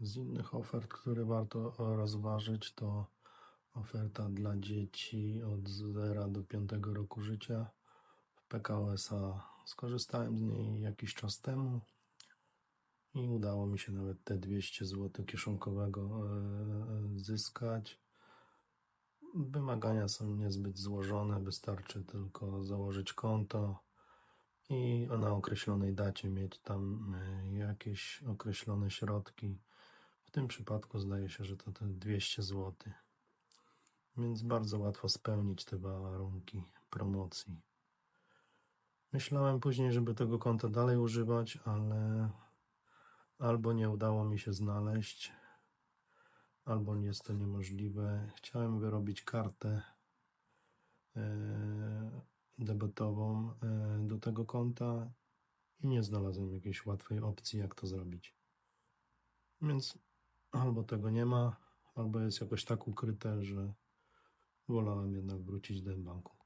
Z innych ofert, które warto rozważyć, to oferta dla dzieci od 0 do 5 roku życia w PKO SA. Skorzystałem z niej jakiś czas temu i udało mi się nawet te 200 zł kieszonkowego e, zyskać. Wymagania są niezbyt złożone, wystarczy tylko założyć konto i na określonej dacie mieć tam e, jakieś określone środki. Tym przypadku zdaje się, że to te 200 zł. Więc bardzo łatwo spełnić te warunki promocji. Myślałem później, żeby tego konta dalej używać, ale albo nie udało mi się znaleźć, albo jest to niemożliwe. Chciałem wyrobić kartę e, debetową e, do tego konta i nie znalazłem jakiejś łatwej opcji, jak to zrobić. Więc albo tego nie ma, albo jest jakoś tak ukryte, że wolałem jednak wrócić do banku.